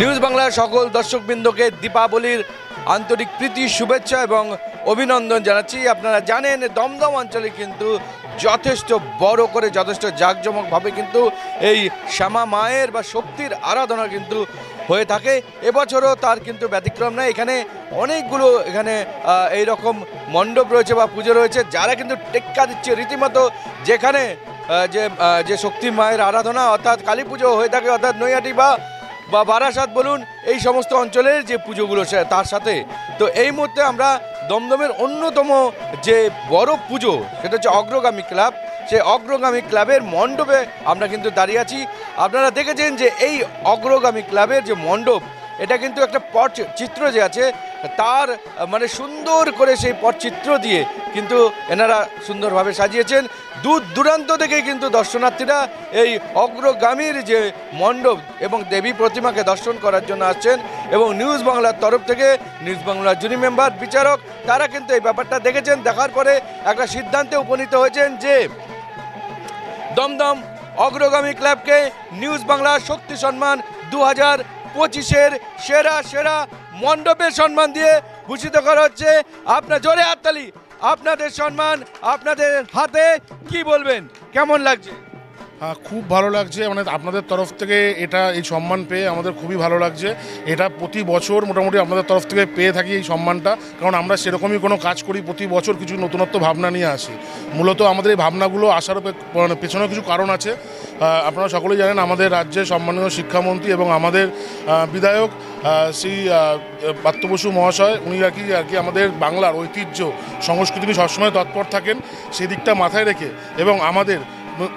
News বাংলার সকল দর্শকবৃন্দকে দীপাবলির আন্তরিক প্রীতি, শুভেচ্ছা এবং অভিনন্দন জানাচ্ছি। আপনারা জানেন, দমদম অঞ্চলে কিন্তু যথেষ্ট বড় করে, যথেষ্ট জাঁকজমকভাবে কিন্তু এই শ্যামা মায়ের বা শক্তির আরাধনা কিন্তু হয়ে থাকে। এবছরও তার কিন্তু ব্যতিক্রম নয় এখানে অনেকগুলো এখানে এই রকম মণ্ডপ রয়েছে বা পুজো রয়েছে, যারা কিন্তু টেক্কা দিচ্ছে। রীতিমতো যেখানে যে যে শক্তি মায়ের আরাধনা, অর্থাৎ কালী পুজো হয়ে থাকে, অর্থাৎ নৈয়াটি বা বা বারাসাত বলুন, এই সমস্ত অঞ্চলের যে পুজোগুলো তার সাথে। তো এই মুহূর্তে আমরা দমদমের অন্যতম যে বড় পুজো, সেটা হচ্ছে অগ্রগামী ক্লাব। সেই অগ্রগামী ক্লাবের মণ্ডপে আমরা কিন্তু দাঁড়িয়ে আছি। আপনারা দেখেছেন যে এই অগ্রগামী ক্লাবের যে মণ্ডপ, এটা কিন্তু একটা পট চিত্র যে আছে তার মানে সুন্দর করে সেই পটচিত্র দিয়ে কিন্তু এনারা সুন্দরভাবে সাজিয়েছেন। দূর দূরান্ত থেকে কিন্তু দর্শনার্থীরা এই অগ্রগামীর যে মণ্ডপ এবং দেবী প্রতিমাকে দর্শন করার জন্য আসছেন এবং নিউজ বাংলার তরফ থেকে, নিউজ বাংলার জুরি মেম্বার, বিচারক, তারা কিন্তু এই ব্যাপারটা দেখেছেন। দেখার পরে একটা সিদ্ধান্তে উপনীত হয়েছেন যে দমদম অগ্রগামী ক্লাবকে নিউজ বাংলা শক্তি সম্মান দু হাজার পঁচিশের সেরা সেরা মণ্ডপের সম্মান দিয়ে ভূষিত করা হচ্ছে। আপনার জোরে হাততালি, আপনাদের সম্মান আপনাদের হাতে, কি বলবেন? কেমন লাগছে? হ্যাঁ খুব ভালো লাগছে। মানে আপনাদের তরফ থেকে এটা এই সম্মান পেয়ে আমাদের খুবই ভালো লাগছে। এটা প্রতি বছর মোটামুটি আপনাদের তরফ থেকে পেয়ে থাকি এই সম্মানটা। কারণ আমরা সেরকমই কোনো কাজ করি, প্রতি বছর কিছু নতুনত্ব ভাবনা নিয়ে আসি। মূলত আমাদের এই ভাবনাগুলো আসার মানে পেছনেও কিছু কারণ আছে। আপনারা সকলেই জানেন আমাদের রাজ্যের সম্মানীয় শিক্ষামন্ত্রী এবং আমাদের বিধায়ক শ্রী আহ, মহাশয় উনি আর কি আর কি আমাদের বাংলার ঐতিহ্য সংস্কৃতি নিয়ে সবসময় তৎপর থাকেন সেদিকটা মাথায় রেখে। এবং আমাদের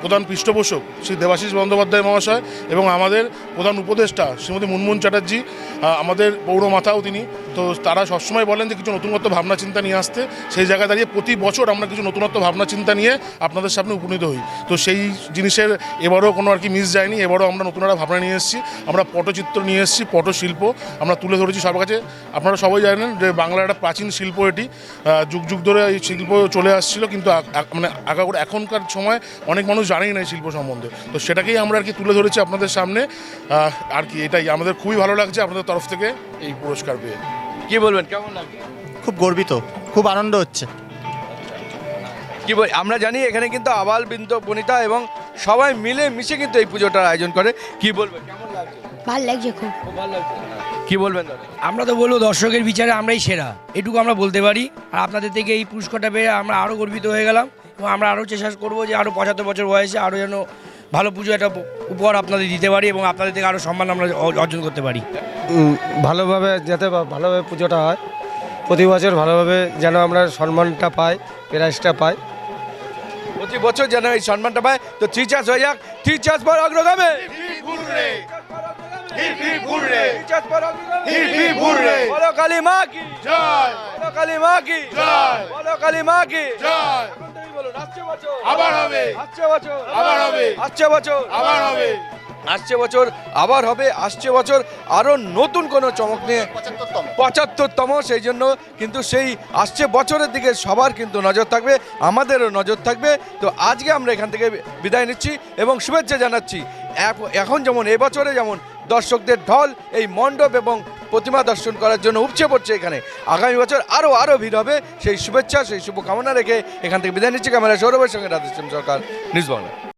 প্রধান পৃষ্ঠপোষক শ্রী দেবাশিস বন্দ্যোপাধ্যায় মহাশয় এবং আমাদের প্রধান উপদেষ্টা শ্রীমতী মুনমুন চ্যাটার্জি আমাদের পৌর মাথাও তিনি। তো তারা সবসময় বলেন যে কিছু নতুনত্ব ভাবনা চিন্তা নিয়ে আসতে। সেই জায়গায় দাঁড়িয়ে প্রতি বছর আমরা কিছু নতুনত্ব ভাবনা চিন্তা নিয়ে আপনাদের সামনে উপনীত হই। তো সেই জিনিসের এবারও কোনো আর কি মিস যায়নি। এবারও আমরা নতুন একটা ভাবনা নিয়ে এসেছি। আমরা পটচিত্র নিয়ে এসেছি, পটশিল্প। আমরা তুলে ধরেছি সবার কাছে। আপনারা সবাই জানেন যে বাংলার একটা প্রাচীন শিল্প এটি। যুগ যুগ ধরে এই শিল্প চলে আসছিল। কিন্তু মানে আগাগোড়া এখনকার সময় অনেক মানুষ জানেই না এই শিল্প সম্বন্ধে। তো সেটাকেই আমরা আর কি তুলে ধরেছি আপনাদের সামনে। আর কি এটাই আমাদের খুবই ভালো লাগছে আপনাদের তরফ থেকে এই পুরস্কার পেয়ে। কি বলবেন কেমন লাগছে? খুব গর্বিত খুব আনন্দ হচ্ছে। কি বল আমরা জানি এখানে কিন্তু আবাল বৃন্দ বনিতা এবং সবাই মিলে মিশে কিন্তু এই পুজোটার আয়োজন করে। কি বলবেন কেমন লাগছে? ভালো লাগছে খুব। খুব ভালো লাগছে। কি বলবেন আমরা তো বলব দর্শকের বিচারে আমরাই সেরা এটুকু আমরা বলতে পারি। আর আপনাদের থেকে এই পুরস্কারটা পেয়ে আমরা আরও গর্বিত হয়ে গেলাম। এবং আমরা আরও চেষ্টা করব যে আরও পঁচাত্তর বছর বয়সে আরও যেন ভালো পুজো একটা উপহার আপনাদের দিতে পারি এবং আপনাদের থেকে আরও সম্মান আমরা অর্জন করতে পারি। ভালোভাবে যাতে ভালোভাবে পুজোটা হয়। প্রতি বছর ভালোভাবে যেন আমরা সম্মানটা পাই প্রাইজটা পাই। প্রতি বছর যেন এই সম্মানটা পায়। তো থ্রি চার্জ হয়ে যাক। থ্রি চার্জ পর অগ্রগামে। বলো কালী মা কি? বলো কালী মা কি? বলো কালী মা কি? এখন আসছে বছর। আবার হবে। আসছে বছর। আবার হবে। আসছে বছর। আবার হবে। আসছে বছর আবার হবে আসছে বছর। আরও নতুন কোনো চমক নিয়ে পঁচাত্তরতম। সেই জন্য কিন্তু সেই আসছে বছরের দিকে সবার কিন্তু নজর থাকবে আমাদেরও নজর থাকবে। তো আজকে আমরা এখান থেকে বিদায় নিচ্ছি এবং শুভেচ্ছা জানাচ্ছি। এখন যেমন এবছরে যেমন দর্শকদের ঢল এই মণ্ডপ এবং প্রতিমা দর্শন করার জন্য উপচে পড়ছে এখানে। আগামী বছর আরও আরও ভিড় হবে। সেই শুভেচ্ছা, সেই শুভকামনা রেখে এখান থেকে বিদায় নিচ্ছি। ক্যামেরা সৌরভের সঙ্গে রাধেশ্যাম সরকার, নিউজ বাংলা।